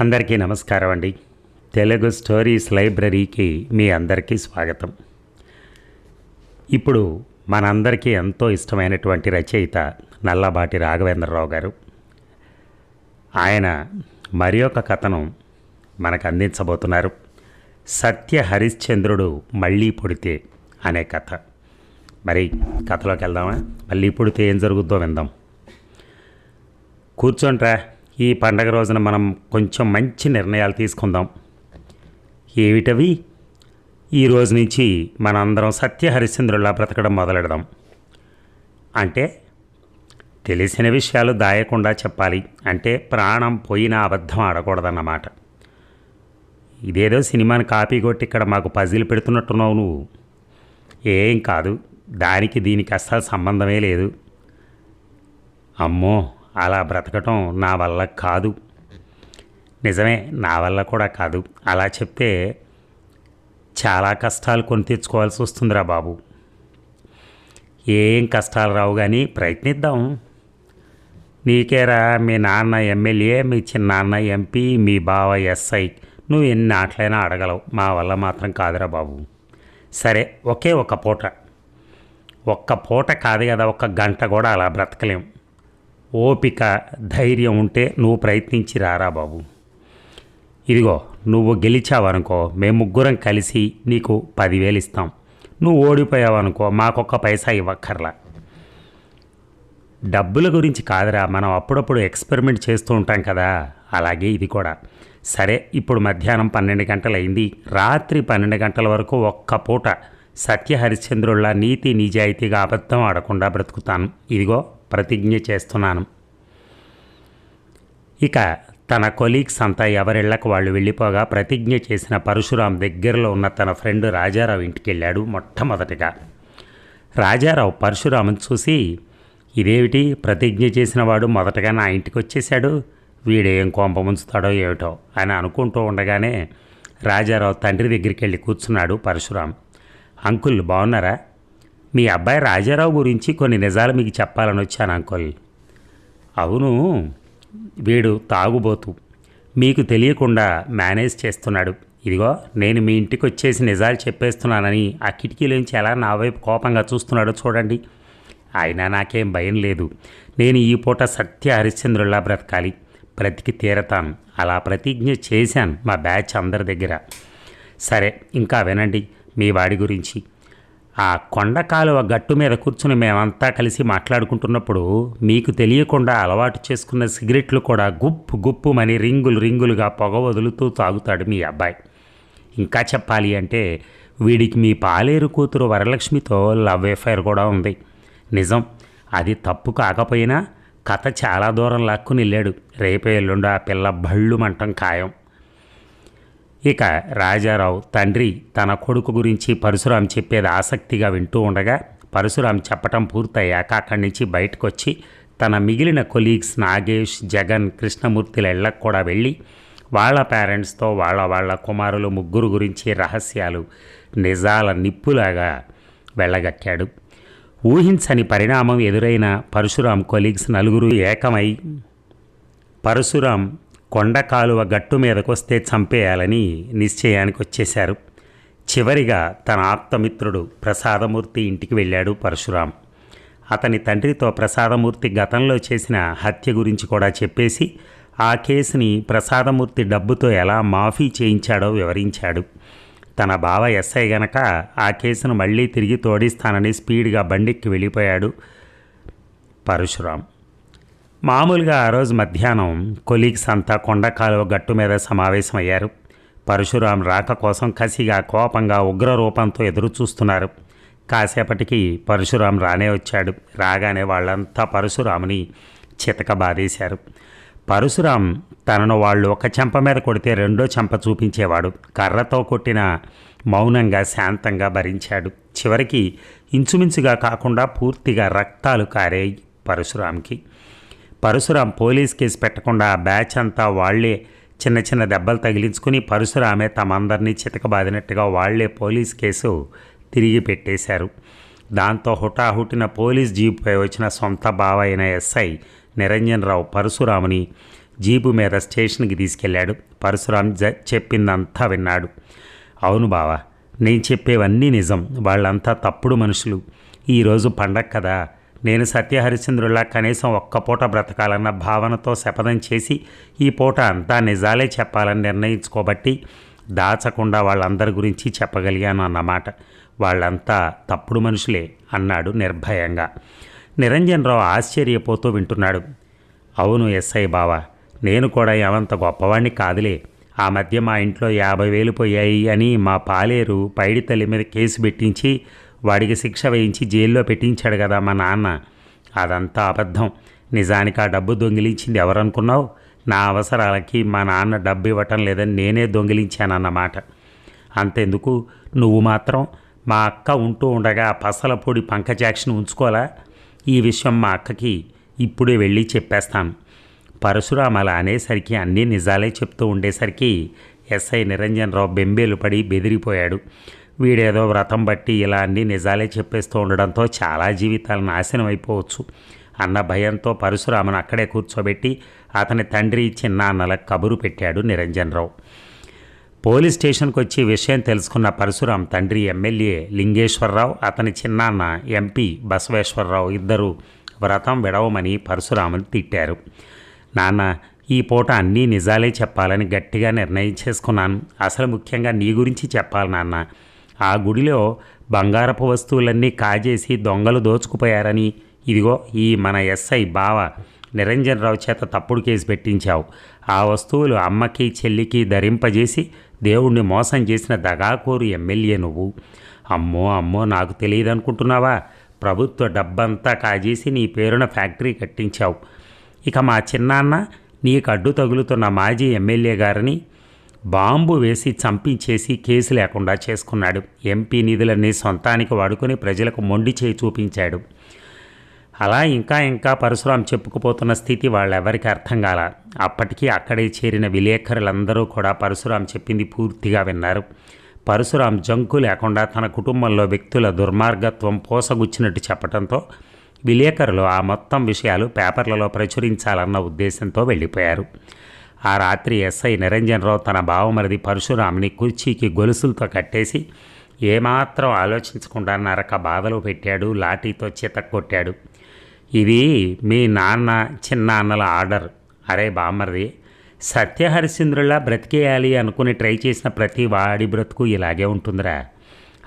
అందరికీ నమస్కారం అండి. తెలుగు స్టోరీస్ లైబ్రరీకి మీ అందరికీ స్వాగతం. ఇప్పుడు మనందరికీ ఎంతో ఇష్టమైనటువంటి రచయిత నల్లబాటి రాఘవేంద్రరావు గారు. ఆయన మరి ఒక కథను మనకు అందించబోతున్నారు. సత్య హరిశ్చంద్రుడు మళ్ళీ పుడితే అనే కథ. మరి కథలోకి వెళ్దామా? మళ్ళీ పుడితే ఏం జరుగుద్దో విందాం. కూర్చోంట్రా ఈ పండగ రోజున మనం కొంచెం మంచి నిర్ణయాలు తీసుకుందాం. ఏమిటవి? ఈ రోజు నుంచి మనందరం సత్య హరిశ్చంద్రులా బ్రతకడం మొదలెడదాం. అంటే తెలిసిన విషయాలు దాయకుండా చెప్పాలి. అంటే ప్రాణం పోయినా అబద్ధం ఆడకూడదన్నమాట. ఇదేదో సినిమాని కాపీ కొట్టి ఇక్కడ మాకు పజిల్ పెడుతున్నట్టున్నావు నువ్వు. ఏం కాదు. దానికి దీనికి అస్సలు సంబంధమే లేదు. అమ్మో అలా బ్రతకటం నా వల్ల కాదు. నిజమే నా వల్ల కూడా కాదు. అలా చెప్తే చాలా కష్టాలు కొని తెచ్చుకోవాల్సి వస్తుందిరా బాబు. ఏం కష్టాలు రావు కానీ ప్రయత్నిద్దాం. నీకేరా మీ నాన్న ఎమ్మెల్యే మీ చిన్నాన్న ఎంపీ మీ బావ ఎస్ఐ నువ్వు ఎన్ని ఆటలైనా అడగలవు మా వల్ల మాత్రం కాదురా బాబు. సరే ఒకే ఒక పూట. ఒక్క పూట కాదు కదా ఒక్క గంట కూడా అలా బ్రతకలేం. ఓపిక ధైర్యం ఉంటే నువ్వు ప్రయత్నించి రారా బాబు. ఇదిగో నువ్వు గెలిచావనుకో మేము ముగ్గురం కలిసి నీకు పదివేలు ఇస్తాం నువ్వు ఓడిపోయావనుకో మాకొక్క పైసా ఇవ్వక్కర్లా. డబ్బుల గురించి కాదురా మనం అప్పుడప్పుడు ఎక్స్పెరిమెంట్ చేస్తూ ఉంటాం కదా. అలాగే ఇది కూడా. సరే ఇప్పుడు మధ్యాహ్నం పన్నెండు గంటలైంది. రాత్రి పన్నెండు గంటల వరకు ఒక్క పూట సత్య హరిశ్చంద్రుళ్ళ నీతి నిజాయితీగా అబద్ధం ఆడకుండా బ్రతుకుతాను. ఇదిగో ప్రతిజ్ఞ చేస్తున్నాను. ఇక తన కొలీగ్స్ అంతా ఎవరిళ్ళకు వాళ్ళు వెళ్ళిపోగా ప్రతిజ్ఞ చేసిన పరశురాం దగ్గరలో ఉన్న తన ఫ్రెండ్ రాజారావు ఇంటికి వెళ్ళాడు మొట్టమొదటిగా. రాజారావు పరశురాముని చూసి ఇదేమిటి? ప్రతిజ్ఞ చేసిన వాడు మొదటగా నా ఇంటికి వచ్చేసాడు వీడేం కొంప ముంచుతాడో ఏమిటో? అని అనుకుంటూ ఉండగానే రాజారావు తండ్రి దగ్గరికి వెళ్ళి కూర్చున్నాడు పరశురాం. అంకుల్ బాగున్నారా మీ అబ్బాయి రాజారావు గురించి కొన్ని నిజాలు మీకు చెప్పాలని వచ్చాను అంకుల్. అవును వీడు తాగుబోతు. మీకు తెలియకుండా మేనేజ్ చేస్తున్నాడు. ఇదిగో నేను మీ ఇంటికి వచ్చేసి నిజాలు చెప్పేస్తున్నానని ఆ కిటికీలోంచి ఎలా నా వైపు కోపంగా చూస్తున్నాడో చూడండి. అయినా నాకేం భయం లేదు. నేను ఈ పూట సత్య హరిశ్చంద్రుల్లా బ్రతకాలి. బ్రతికి తీరతాను. అలా ప్రతిజ్ఞ చేశాను మా బ్యాచ్ అందరి దగ్గర. సరే ఇంకా వినండి మీ వాడి గురించి. ఆ కొండ కాలువ గట్టు మీద కూర్చుని మేమంతా కలిసి మాట్లాడుకుంటున్నప్పుడు మీకు తెలియకుండా అలవాటు చేసుకున్న సిగరెట్లు కూడా గుప్పు గుప్పుమని రింగులు రింగులుగా పొగ వదులుతూ తాగుతాడు మీ అబ్బాయి. ఇంకా చెప్పాలి అంటే వీడికి మీ పాలేరు కూతురు వరలక్ష్మితో లవ్ ఎఫైర్ కూడా ఉంది. నిజం అది తప్పు కాకపోయినా కథ చాలా దూరం లాక్కుని వెళ్ళాడు. రేపే ఎల్లుండి ఆ పిల్ల బళ్ళు మంటం ఖాయం. ఇక రాజారావు తండ్రి తన కొడుకు గురించి పరశురాం చెప్పేది ఆసక్తిగా వింటూ ఉండగా పరశురాం చెప్పటం పూర్తయ్యాక అక్కడి నుంచి బయటకొచ్చి తన మిగిలిన కొలీగ్స్ నాగేష్ జగన్ కృష్ణమూర్తిల ఇళ్ళకు కూడా వెళ్ళి వాళ్ళ పేరెంట్స్తో వాళ్ళ వాళ్ళ కుమారులు ముగ్గురు గురించి రహస్యాలు నిజాల నిప్పులాగా వెళ్ళగక్కాడు. ఊహించని పరిణామం ఎదురైన పరశురాం కొలీగ్స్ నలుగురు ఏకమై పరశురాం కొండ కాలువ గట్టు మీదకొస్తే చంపేయాలని నిశ్చయానికి వచ్చేశారు చివరిగా తన ఆప్తమిత్రుడు ప్రసాదమూర్తి ఇంటికి వెళ్ళాడు పరశురాం. అతని తండ్రితో ప్రసాదమూర్తి గతంలో చేసిన హత్య గురించి కూడా చెప్పేసి ఆ కేసుని ప్రసాదమూర్తి డబ్బుతో ఎలా మాఫీ చేయించాడో వివరించాడు. తన బావ ఎస్ఐ గనక ఆ కేసును మళ్ళీ తిరిగి తోడిస్తానని స్పీడ్గా బండికి వెళ్ళిపోయాడు పరశురాం. మామూలుగా ఆ రోజు మధ్యాహ్నం కొలీగ్స్ అంతా కొండ కాలువ గట్టు మీద సమావేశమయ్యారు. పరశురాం రాక కోసం కసిగా కోపంగా ఉగ్ర రూపంతో ఎదురు చూస్తున్నారు కాసేపటికి పరశురాం రానే వచ్చాడు. రాగానే వాళ్ళంతా పరశురాముని చితక బాధేశారు పరశురాం తనను వాళ్ళు ఒక చెంప మీద కొడితే రెండో చెంప చూపించేవాడు. కర్రతో కొట్టిన మౌనంగా శాంతంగా భరించాడు. చివరికి ఇంచుమించుగా కాకుండా పూర్తిగా రక్తాలు కారాయి పరశురాంకి. పరశురాం పోలీస్ కేసు పెట్టకుండా ఆ బ్యాచ్ అంతా వాళ్ళే చిన్న చిన్న దెబ్బలు తగిలించుకుని పరశురామే తమందరినీ చితకబాదినట్టుగా వాళ్ళే పోలీస్ కేసు తిరిగి పెట్టేశారు. దాంతో హుటాహుటిన పోలీస్ జీపుపై వచ్చిన సొంత బావ అయిన ఎస్ఐ నిరంజన్ రావు పరశురాముని జీపు మీద స్టేషన్కి తీసుకెళ్ళాడు పరశురాం జ చెప్పిందంతా విన్నాడు. అవును బావా నేను చెప్పేవన్నీ నిజం. వాళ్ళంతా తప్పుడు మనుషులు. ఈరోజు పండగ కదా. నేను సత్యహరిశ్చంద్రులా కనీసం ఒక్క పూట బ్రతకాలన్న భావనతో శపథం చేసి ఈ పూట అంతా నిజాలే చెప్పాలని నిర్ణయించుకోబట్టి దాచకుండా వాళ్ళందరి గురించి చెప్పగలిగాను అన్నమాట. వాళ్ళంతా తప్పుడు మనుషులే అన్నాడు నిర్భయంగా. నిరంజన్ రావు ఆశ్చర్యపోతూ వింటున్నాడు. అవును ఎస్ఐ బావా నేను కూడా ఏమంత గొప్పవాణ్ణి కాదులే. ఆ మధ్య మా ఇంట్లో యాభై వేలు పోయాయి అని మా పాలేరు పైడి తల్లి మీద కేసు పెట్టించి వాడికి శిక్ష వేయించి జైల్లో పెట్టించాడు కదా మా నాన్న. అదంతా అబద్ధం. నిజానికి ఆ డబ్బు దొంగిలించింది ఎవరనుకున్నావు? నా అవసరాలకి మా నాన్న డబ్బు ఇవ్వటం లేదని నేనే దొంగిలించానన్నమాట. అంతెందుకు? నువ్వు మాత్రం మా అక్క ఉంటూ ఉండగా పసల పొడి పంకజాక్షన్ ఉంచుకోలా ఈ విషయం మా అక్కకి ఇప్పుడే వెళ్ళి చెప్పేస్తాను. పరశురాం అలా అనేసరికి అన్నీ నిజాలే చెప్తూ ఉండేసరికి ఎస్ఐ నిరంజన్ రావు బెంబేలు పడి బెదిరిపోయాడు. వీడేదో వ్రతం బట్టి ఇలా అన్నీ నిజాలే చెప్పేస్తూ ఉండడంతో చాలా జీవితాలు నాశనం అయిపోవచ్చు అన్న భయంతో పరశురామను అక్కడే కూర్చోబెట్టి అతని తండ్రి చిన్నాన్నలకు కబురు పెట్టాడు నిరంజన్ రావు పోలీస్ స్టేషన్కి వచ్చి విషయం తెలుసుకున్న పరశురాం తండ్రి ఎమ్మెల్యే లింగేశ్వరరావు అతని చిన్నాన్న ఎంపీ బసవేశ్వరరావు ఇద్దరు వ్రతం విడవమని పరశురాముని తిట్టారు. నాన్న ఈ పూట అన్నీ నిజాలే చెప్పాలని గట్టిగా నిర్ణయం చేసుకున్నాను. అసలు ముఖ్యంగా నీ గురించి చెప్పాలి నాన్న. ఆ గుడిలో బంగారపు వస్తువులన్నీ కాజేసి దొంగలు దోచుకుపోయారని. ఇదిగో ఈ మన ఎస్ఐ బావ నిరంజన్ రావు చేత తప్పుడు కేసు పెట్టించావు. ఆ వస్తువులు అమ్మకి చెల్లికి ధరింపజేసి దేవుణ్ణి మోసం చేసిన దగాకోరు ఎమ్మెల్యే నువ్వు. అమ్మో అమ్మో నాకు తెలియదు అనుకుంటున్నావా ప్రభుత్వ డబ్బంతా కాజేసి నీ పేరున ఫ్యాక్టరీ కట్టించావు. ఇక మా చిన్నాన్న నీకు అడ్డు తగులుతున్న మాజీ ఎమ్మెల్యే గారిని బాంబు వేసి చంపించేసి కేసు లేకుండా చేసుకున్నాడు. ఎంపీ నిధులన్నీ సొంతానికి వాడుకొని ప్రజలకు మొండి చేయి చూపించాడు. అలా ఇంకా ఇంకా పరశురాం చెప్పుకుపోతున్న స్థితి వాళ్ళెవరికి అర్థం కాల. అప్పటికీ అక్కడే చేరిన విలేకరులందరూ కూడా పరశురాం చెప్పింది పూర్తిగా విన్నారు. పరశురాం జంకు లేకుండా తన కుటుంబంలో వ్యక్తుల దుర్మార్గత్వం పోసగుచ్చినట్టు చెప్పడంతో విలేకరులు ఆ మొత్తం విషయాలు పేపర్లలో ప్రచురించాలన్న ఉద్దేశంతో వెళ్ళిపోయారు. ఆ రాత్రి ఎస్ఐ నిరంజన్ రావు తన బావమరిది పరశురాముని కుర్చీకి గొలుసులతో కట్టేసి ఏమాత్రం ఆలోచించకుండా నరక బాధలు పెట్టాడు లాఠీతో చిత కొట్టాడు. ఇది మీ నాన్న చిన్న అన్నల ఆర్డర్. అరే బామ్మరిది సత్యహరిశ్చంద్రులా బ్రతికేయాలి అనుకుని ట్రై చేసిన ప్రతి వాడి బ్రతుకు ఇలాగే ఉంటుందిరా.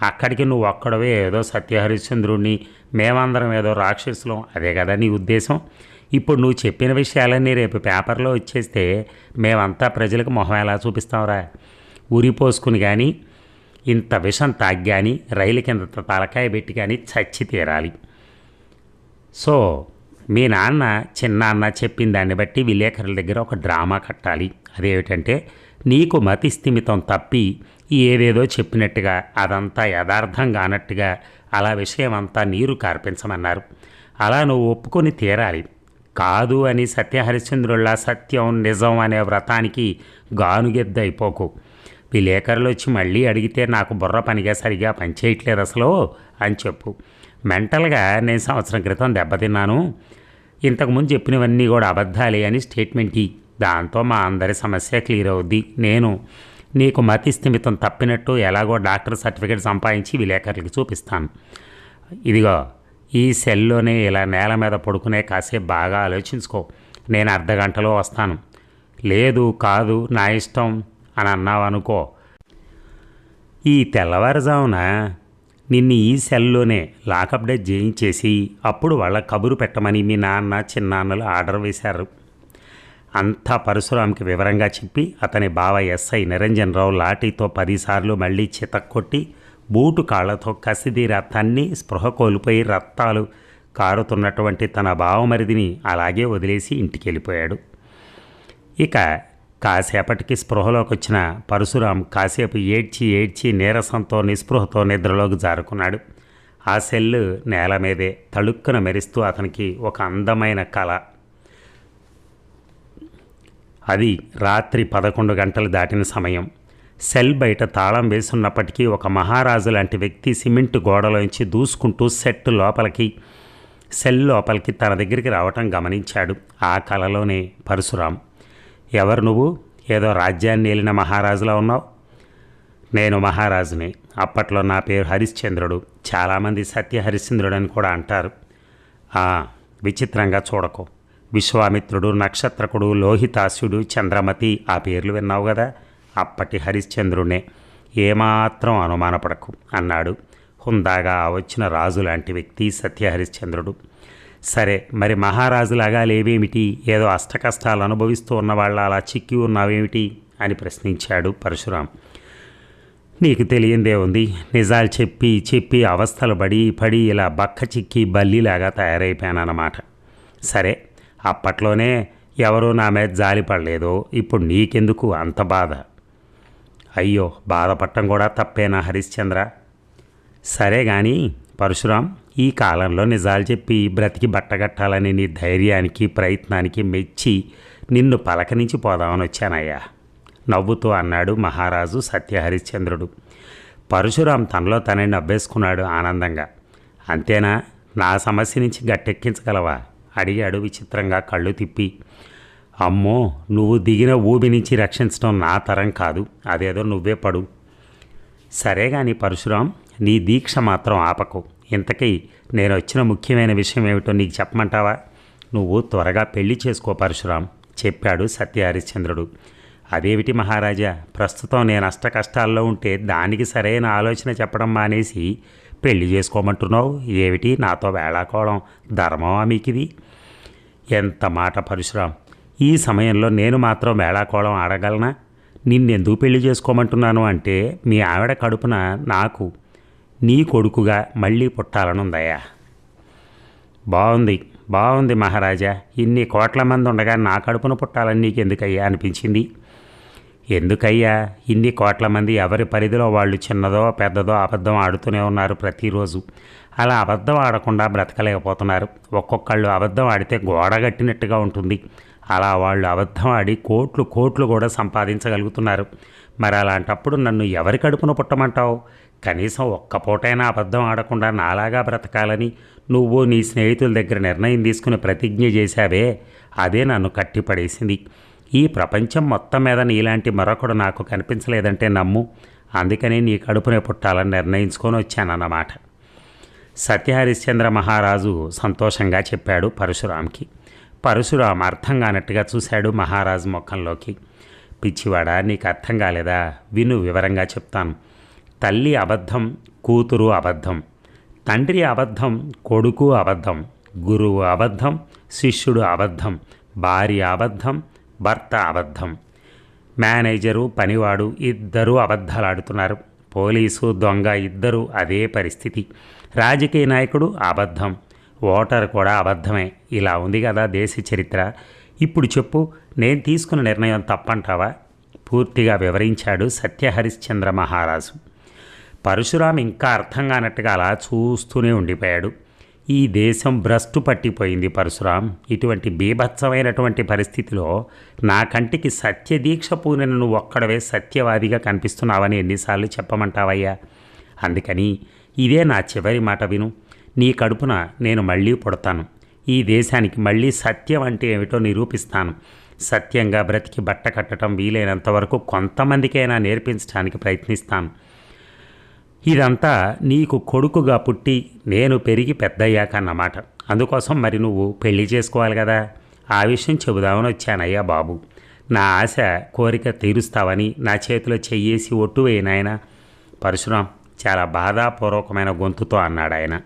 అక్కడికి నువ్వు ఒక్కడవే ఏదో సత్యహరిశ్చంద్రుడిని మేమందరం ఏదో రాక్షసులం అదే కదా నీ ఉద్దేశం? ఇప్పుడు నువ్వు చెప్పిన విషయాలన్నీ రేపు పేపర్లో వచ్చేస్తే మేమంతా ప్రజలకు మొహం ఎలా చూపిస్తాంరా? ఉరిపోసుకుని కానీ ఇంత విషం తాగి కానీ రైలు కింద తలకాయ పెట్టి కానీ చచ్చి తీరాలి. సో మీ నాన్న చిన్నాన్న చెప్పిన దాన్ని బట్టి విలేకరుల దగ్గర ఒక డ్రామా కట్టాలి. అదేమిటంటే నీకు మతి స్థిమితం తప్పి ఏదేదో చెప్పినట్టుగా అదంతా యథార్థం కానట్టుగా అలా విషయం అంతా నీరు కార్పించమన్నారు. అలా నువ్వు ఒప్పుకొని తీరాలి. కాదు అని సత్యహరిశ్చంద్రుల్లా సత్యం నిజం అనే వ్రతానికి గానుగెద్దయిపోకు. విలేకరులు వచ్చి మళ్ళీ అడిగితే నాకు బుర్ర పనిగా సరిగా పనిచేయట్లేదు అసలు అని చెప్పు. మెంటల్గా నేను సంవత్సరం క్రితం దెబ్బతిన్నాను. ఇంతకుముందు చెప్పినవన్నీ కూడా అబద్ధాలే అని స్టేట్మెంట్ ఇ. దాంతో మా అందరి సమస్య క్లియర్ అవుద్ది. నేను నీకు మతి స్థిమితం తప్పినట్టు ఎలాగో డాక్టర్ సర్టిఫికేట్ సంపాదించి విలేకరులకి చూపిస్తాను. ఇదిగో ఈ సెల్లోనే ఇలా నేల మీద పడుకునే కాసేపు బాగా ఆలోచించుకో. నేను అర్ధ గంటలో వస్తాను. లేదు కాదు నా ఇష్టం అని అన్నావు అనుకో ఈ తెల్లవారుజామున నిన్ను ఈ సెల్లోనే లాకప్ డేట్ చేయించేసి అప్పుడు వాళ్ళ కబురు పెట్టమని మీ నాన్న చిన్నాన్నలు ఆర్డర్ వేశారు. అంతా పరశురాంకి వివరంగా చెప్పి అతని బావ ఎస్ఐ నిరంజన్ రావు లాఠీతో పదిసార్లు మళ్ళీ చితక్కొట్టి బూటు కాళ్ళతో కసిదీరా తన్ని స్పృహ కోల్పోయి రక్తాలు కారుతున్నటువంటి తన బావమరిదిని అలాగే వదిలేసి ఇంటికి వెళ్ళిపోయాడు ఇక కాసేపటికి స్పృహలోకి వచ్చిన పరశురాం కాసేపు ఏడ్చి ఏడ్చి నీరసంతో నిస్పృహతో నిద్రలోకి జారుకున్నాడు. ఆ సెల్లు నేల మీదే తళుక్కున మెరుస్తూ అతనికి ఒక అందమైన కళ. అది రాత్రి పదకొండు గంటలు దాటిన సమయం. సెల్ బయట తాళం వేసున్నప్పటికీ ఒక మహారాజు లాంటి వ్యక్తి సిమెంట్ గోడలోంచి దూసుకుంటూ సెట్ లోపలికి సెల్ లోపలికి తన దగ్గరికి రావటం గమనించాడు. ఆ కలలోనే పరశురాం ఎవరు నువ్వు? ఏదో రాజ్యాన్ని ఏలిన మహారాజులా ఉన్నావు? నేను మహారాజుని. అప్పట్లో నా పేరు హరిశ్చంద్రుడు. చాలామంది సత్య హరిశ్చంద్రుడు అని కూడా అంటారు. విచిత్రంగా చూడకు. విశ్వామిత్రుడు నక్షత్రకుడు లోహితాసుడు చంద్రమతి ఆ పేర్లు విన్నావు కదా? అప్పటి హరిశ్చంద్రునే ఏమాత్రం అనుమానపడకు అన్నాడు. హుందాగా వచ్చిన రాజు లాంటి వ్యక్తి సత్య హరిశ్చంద్రుడు. సరే మరి మహారాజులాగా లేవేమిటి? ఏదో అష్టకష్టాలు అనుభవిస్తూ ఉన్నవాళ్ళ అలా చిక్కి ఉన్నావేమిటి? అని ప్రశ్నించాడు పరశురాం. నీకు తెలియందే ఉంది. నిజాలు చెప్పి చెప్పి అవస్థలు పడి పడి ఇలా బక్క చిక్కి బల్లిలాగా తయారైపోయానన్నమాట. సరే అప్పట్లోనే ఎవరూ నా మీద జాలిపడలేదు ఇప్పుడు నీకెందుకు అంత బాధ? అయ్యో బాధపడటం కూడా తప్పేనా హరిశ్చంద్ర? సరే కానీ పరశురాం ఈ కాలంలో నిజాలు చెప్పి బ్రతికి బట్టగట్టాలని నీ ధైర్యానికి ప్రయత్నానికి మెచ్చి నిన్ను పలకరించి పోదామని వచ్చానయ్యా. నవ్వుతూ అన్నాడు మహారాజు సత్యహరిశ్చంద్రుడు పరశురాం తనలో తనే నవ్వేసుకున్నాడు ఆనందంగా. అంతేనా? నా సమస్య నుంచి గట్టెక్కించగలవా? అడిగాడు విచిత్రంగా కళ్ళు తిప్పి. అమ్మో నువ్వు దిగిన ఊబి నుంచి రక్షించడం నా తరం కాదు. అదేదో నువ్వే పడు. సరే కానీ పరశురాం నీ దీక్ష మాత్రం ఆపకు. ఇంతకీ నేను వచ్చిన ముఖ్యమైన విషయం ఏమిటో నీకు చెప్పమంటావా? నువ్వు త్వరగా పెళ్ళి చేసుకో పరశురాం చెప్పాడు సత్య హరిశ్చంద్రుడు. అదేమిటి మహారాజా ప్రస్తుతం నేను అష్ట కష్టాల్లో ఉంటే దానికి సరైన ఆలోచన చెప్పడం మానేసి పెళ్ళి చేసుకోమంటున్నావు? ఏమిటి నాతో వేళాకోవడం ధర్మమా మీకిది? ఎంత మాట పరశురాం ఈ సమయంలో నేను మాత్రం వేళాకోళం ఆడగలనా? నిన్నెందుకు పెళ్ళి చేసుకోమంటున్నాను అంటే మీ ఆవిడ కడుపున నాకు నీ కొడుకుగా మళ్ళీ పుట్టాలనుందయ్యా. బాగుంది బాగుంది మహారాజా. ఇన్ని కోట్ల మంది ఉండగా నా కడుపున పుట్టాలని నీకు ఎందుకయ్యా అనిపించింది? ఎందుకయ్యా? ఇన్ని కోట్ల మంది ఎవరి పరిధిలో వాళ్ళు చిన్నదో పెద్దదో అబద్ధం ఆడుతూనే ఉన్నారు ప్రతిరోజు. అలా అబద్ధం ఆడకుండా బ్రతకలేకపోతున్నారు. ఒక్కొక్కళ్ళు అబద్ధం ఆడితే గోడ కట్టినట్టుగా ఉంటుంది. అలా వాళ్ళు అబద్ధం ఆడి కోట్లు కోట్లు కూడా సంపాదించగలుగుతున్నారు. మరి అలాంటప్పుడు నన్ను ఎవరి కడుపున పుట్టమంటావు? కనీసం ఒక్క పూటైనా అబద్ధం ఆడకుండా నాలాగా బ్రతకాలని నువ్వు నీ స్నేహితుల దగ్గర నిర్ణయం తీసుకుని ప్రతిజ్ఞ చేశావే అదే నన్ను కట్టిపడేసింది. ఈ ప్రపంచం మొత్తం మీద నీలాంటి మరొకడు నాకు కనిపించలేదంటే నమ్ము. అందుకనే నీ కడుపునే పుట్టాలని నిర్ణయించుకొని వచ్చానన్నమాట. సత్యహరిశ్చంద్ర మహారాజు సంతోషంగా చెప్పాడు పరశురామ్కి పరశురాం అర్థం కానట్టుగా చూశాడు మహారాజు ముఖంలోకి. పిచ్చివాడా నీకు అర్థం కాలేదా? విను వివరంగా చెప్తాను. తల్లి అబద్ధం కూతురు అబద్ధం తండ్రి అబద్ధం కొడుకు అబద్ధం గురువు అబద్ధం శిష్యుడు అబద్ధం భార్య అబద్ధం భర్త అబద్ధం. మేనేజరు పనివాడు ఇద్దరూ అబద్ధాలాడుతున్నారు. పోలీసు దొంగ ఇద్దరు అదే పరిస్థితి. రాజకీయ నాయకుడు అబద్ధం. ఓటర్ కూడా అబద్ధమే. ఇలా ఉంది కదా దేశ చరిత్ర. ఇప్పుడు చెప్పు నేను తీసుకున్న నిర్ణయం తప్పంటావా? పూర్తిగా వివరించాడు సత్యహరిశ్చంద్ర మహారాజు. పరశురాం ఇంకా అర్థం కానట్టుగా అలా చూస్తూనే ఉండిపోయాడు. ఈ దేశం భ్రష్టు పట్టిపోయింది పరశురాం. ఇటువంటి బీభత్సమైనటువంటి పరిస్థితిలో నా కంటికి సత్యదీక్ష పూనిన నువ్వు ఒక్కడవే సత్యవాదిగా కనిపిస్తున్నావని ఎన్నిసార్లు చెప్పమంటావయ్యా? అందుకని ఇదే నా చివరి మాట విను. నీ కడుపున నేను మళ్ళీ పుడతాను. ఈ దేశానికి మళ్ళీ సత్యం అంటే ఏమిటో నిరూపిస్తాను. సత్యంగా బ్రతికి బట్ట కట్టడం వీలైనంత వరకు కొంతమందికైనా నేర్పించడానికి ప్రయత్నిస్తాను. ఇదంతా నీకు కొడుకుగా పుట్టి నేను పెరిగి పెద్దయ్యాక అన్నమాట. అందుకోసం మరి నువ్వు పెళ్ళి చేసుకోవాలి కదా? ఆ విషయం చెబుదామని వచ్చానయ్యా బాబు. నా ఆశ కోరిక తీరుస్తావని నా చేతిలో చెయ్యేసి ఒట్టు వేయనాయన పరశురాం చాలా బాధాపూర్వకమైన గొంతుతో అన్నాడు ఆయన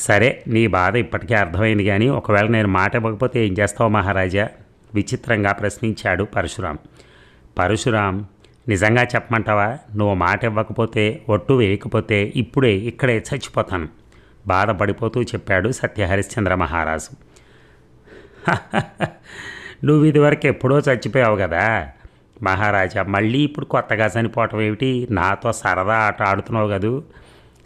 సరే నీ బాధ ఇప్పటికే అర్థమైంది కానీ ఒకవేళ నేను మాట ఇవ్వకపోతే ఏం చేస్తావు మహారాజా? విచిత్రంగా ప్రశ్నించాడు పరశురాం. పరశురాం నిజంగా చెప్పమంటావా? నువ్వు మాట ఇవ్వకపోతే ఒట్టు వేయకపోతే ఇప్పుడే ఇక్కడే చచ్చిపోతాను. బాధపడిపోతూ చెప్పాడు సత్యహరిశ్చంద్ర మహారాజు. నువ్వు ఇదివరకు ఎప్పుడో చచ్చిపోయావు కదా. మహారాజా మళ్ళీ ఇప్పుడు కొత్తగా చనిపోవటం ఏమిటి? నాతో సరదా ఆట ఆడుతున్నావు కదూ.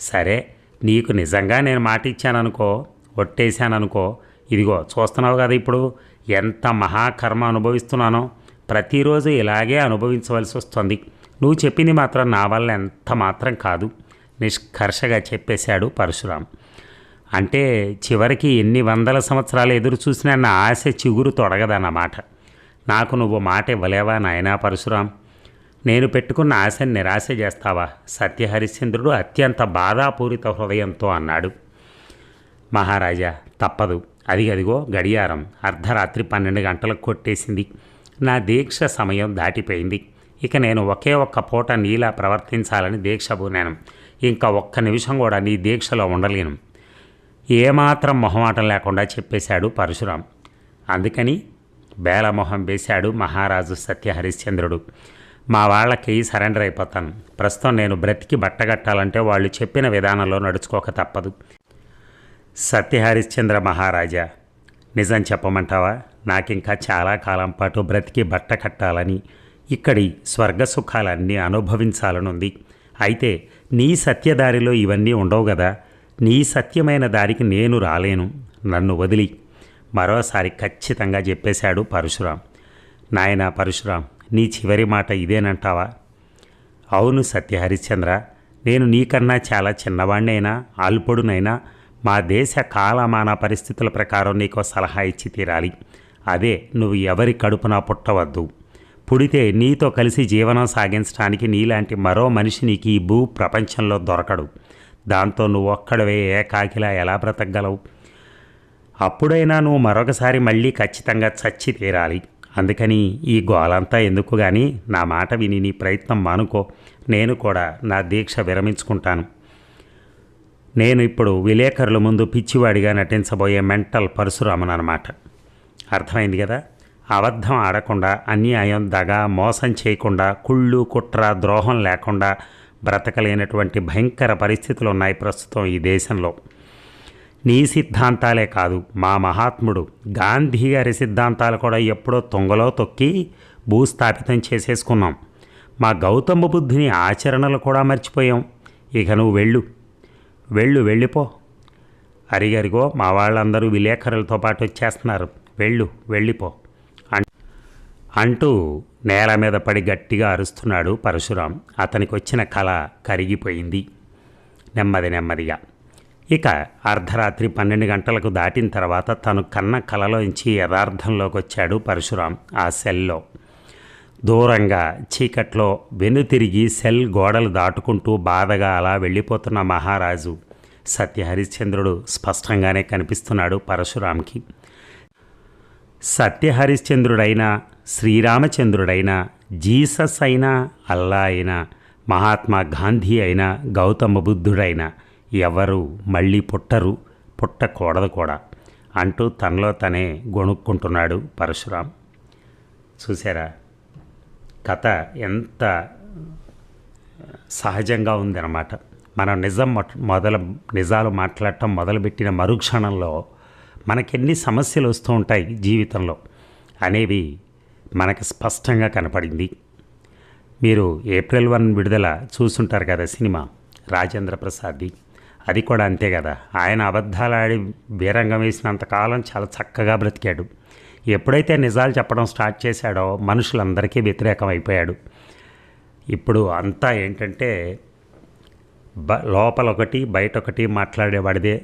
సరే నీకు నిజంగా నేను మాట ఇచ్చాననుకో ఒట్టేశాననుకో ఇదిగో చూస్తున్నావు కదా ఇప్పుడు ఎంత మహాకర్మ అనుభవిస్తున్నానో. ప్రతిరోజు ఇలాగే అనుభవించవలసి వస్తుంది. నువ్వు చెప్పింది మాత్రం నా వల్ల ఎంత మాత్రం కాదు. నిష్కర్షగా చెప్పేశాడు పరశురాం. అంటే చివరికి ఎన్ని వందల సంవత్సరాలు ఎదురు చూసినా నా ఆశ చిగురు తొడగదన్నమాట. నాకు నువ్వు మాట ఇవ్వలేవా నాయనా పరశురాం? నేను పెట్టుకున్న ఆశని నిరాశ చేస్తావా? సత్యహరిశ్చంద్రుడు అత్యంత బాధాపూరిత హృదయంతో అన్నాడు. మహారాజా తప్పదు. అది అదిగో గడియారం. అర్ధరాత్రి పన్నెండు గంటలకు కొట్టేసింది. నా దీక్ష సమయం దాటిపోయింది. ఇక నేను ఒకే ఒక్క పూట నీలా ప్రవర్తించాలని దీక్ష పూనాను ఇంకా ఒక్క నిమిషం కూడా నీ దీక్షలో ఉండలేను. ఏమాత్రం మొహమాటం లేకుండా చెప్పేశాడు పరశురాం. అందుకని బేలమొహం వేశాడు మహారాజు సత్యహరిశ్చంద్రుడు. మా వాళ్ళకి సరెండర్ అయిపోతాను. ప్రస్తుతం నేను బ్రతికి బట్టగట్టాలంటే వాళ్ళు చెప్పిన విధానంలో నడుచుకోక తప్పదు. సత్యహరిశ్చంద్ర మహారాజా నిజం చెప్పమంటావా? నాకింకా చాలా కాలం పాటు బ్రతికి బట్ట కట్టాలని ఇక్కడి స్వర్గ సుఖాలన్నీ అనుభవించాలనుంది. అయితే నీ సత్యదారిలో ఇవన్నీ ఉండవు కదా నీ సత్యమైన దారికి నేను రాలేను. నన్ను వదిలి. మరోసారి ఖచ్చితంగా చెప్పేశాడు పరశురాం. నాయనా పరశురాం నీ చివరి మాట ఇదేనంటావా? అవును సత్య హరిశ్చంద్ర నేను నీకన్నా చాలా చిన్నవాణ్ణైనా అల్పుడునైనా మా దేశ కాలమాన పరిస్థితుల ప్రకారం నీకో సలహా ఇచ్చి తీరాలి. అదే నువ్వు ఎవరి కడుపున పుట్టవద్దు. పుడితే నీతో కలిసి జీవనం సాగించడానికి నీలాంటి మరో మనిషి నీకు ఈ భూ ప్రపంచంలో దొరకడు. దాంతో నువ్వు ఒక్కడవే ఏకాకిలా ఎలా బ్రతకగలవు? అప్పుడైనా నువ్వు మరొకసారి మళ్ళీ ఖచ్చితంగా చచ్చి తీరాలి. అందుకని ఈ గోలంతా ఎందుకు కానీ నా మాట విని నీ ప్రయత్నం మానుకో. నేను కూడా నా దీక్ష విరమించుకుంటాను. నేను ఇప్పుడు విలేకరుల ముందు పిచ్చివాడిగా నటించబోయే మెంటల్ పరశురామన్ అనమాట అర్థమైంది కదా? అబద్ధం ఆడకుండా అన్యాయం దగ మోసం చేయకుండా కుళ్ళు కుట్ర ద్రోహం లేకుండా బ్రతకలేనటువంటి భయంకర పరిస్థితులు ఉన్నాయి ప్రస్తుతం ఈ దేశంలో. నీ సిద్ధాంతాలే కాదు. మా మహాత్ముడు గాంధీ గారి సిద్ధాంతాలు కూడా ఎప్పుడో తొంగలో తొక్కి భూస్థాపితం చేసేసుకున్నాం. మా గౌతమ బుద్ధుని ఆచరణలు కూడా మర్చిపోయాం. ఇక నువ్వు వెళ్ళు. వెళ్ళు వెళ్ళిపో. అరిగరిగో మా వాళ్ళందరూ విలేకరులతో పాటు వచ్చేస్తున్నారు. వెళ్ళు వెళ్ళిపో. అంటూ నేల మీద పడి గట్టిగా అరుస్తున్నాడు పరశురాం. అతనికి వచ్చిన కళ కరిగిపోయింది. నెమ్మది నెమ్మదిగా. ఇక అర్ధరాత్రి పన్నెండు గంటలకు దాటిన తర్వాత తను కన్న కలలోంచి యథార్థంలోకి వచ్చాడు పరశురాం ఆ సెల్లో. దూరంగా చీకట్లో వెనుతిరిగి సెల్ గోడలు దాటుకుంటూ బాధగా అలా వెళ్ళిపోతున్న మహారాజు సత్యహరిశ్చంద్రుడు స్పష్టంగానే కనిపిస్తున్నాడు పరశురాంకి. సత్యహరిశ్చంద్రుడైనా శ్రీరామచంద్రుడైనా జీసస్ అయినా అల్లా అయినా మహాత్మా గాంధీ అయినా గౌతమ బుద్ధుడైనా ఎవరు మళ్ళీ పుట్టరు పుట్టకూడదు కూడా అంటూ తనలో తనే గొణుక్కుంటున్నాడు పరశురాం. చూసారా కథ ఎంత సహజంగా ఉందన్నమాట. మనం నిజం మొదలు నిజాలు మాట్లాడటం మొదలుపెట్టిన మరుక్షణంలో మనకెన్ని సమస్యలు వస్తూ ఉంటాయి జీవితంలో అనేవి మనకు స్పష్టంగా కనపడింది. మీరు ఏప్రిల్ వన్ విడుదల చూసుంటారు కదా సినిమా రాజేంద్ర ప్రసాద్ది. అది కూడా అంతే కదా. ఆయన అబద్ధాలు ఆడి బీరంగం వేసినంత కాలం చాలా చక్కగా బ్రతికాడు. ఎప్పుడైతే నిజాలు చెప్పడం స్టార్ట్ చేశాడో మనుషులందరికీ వ్యతిరేకం అయిపోయాడు. ఇప్పుడు అంతా ఏంటంటే బ లోపల ఒకటి బయట ఒకటి మాట్లాడేవాడిదే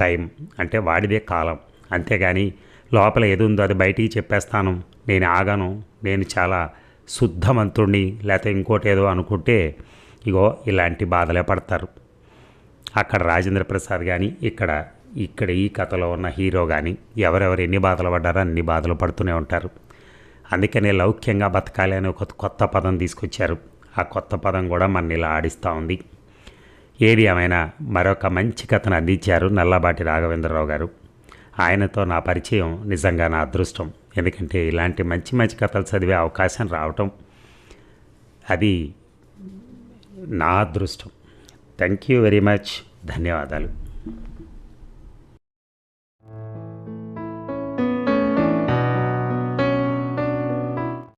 టైం. అంటే వాడిదే కాలం. అంతేగాని లోపల ఏది ఉందో అది బయటికి చెప్పేస్తాను. నేను ఆగను. నేను చాలా శుద్ధమంతుణ్ణి. లేకపోతే ఇంకోటి ఏదో అనుకుంటే ఇగో ఇలాంటి బాధలే పడతారు. అక్కడ రాజేంద్ర ప్రసాద్ కానీ ఇక్కడ ఇక్కడ ఈ కథలో ఉన్న హీరో కానీ ఎవరెవరు ఎన్ని బాధలు పడ్డారో అన్ని బాధలు పడుతూనే ఉంటారు. అందుకనే లౌక్యంగా బతకాలి అనే ఒక కొత్త పదం తీసుకొచ్చారు. ఆ కొత్త పదం కూడా మన ఇలా ఆడిస్తూ ఉంది. ఏది ఏమైనా మరొక మంచి కథను అందించారు నల్లబాటి రాఘవేంద్రరావు గారు. ఆయనతో నా పరిచయం నిజంగా నా అదృష్టం. ఎందుకంటే ఇలాంటి మంచి మంచి కథలు చదివే అవకాశం రావటం అది నా అదృష్టం. థ్యాంక్ యూ వెరీ మచ్ ధన్యవాదాలు.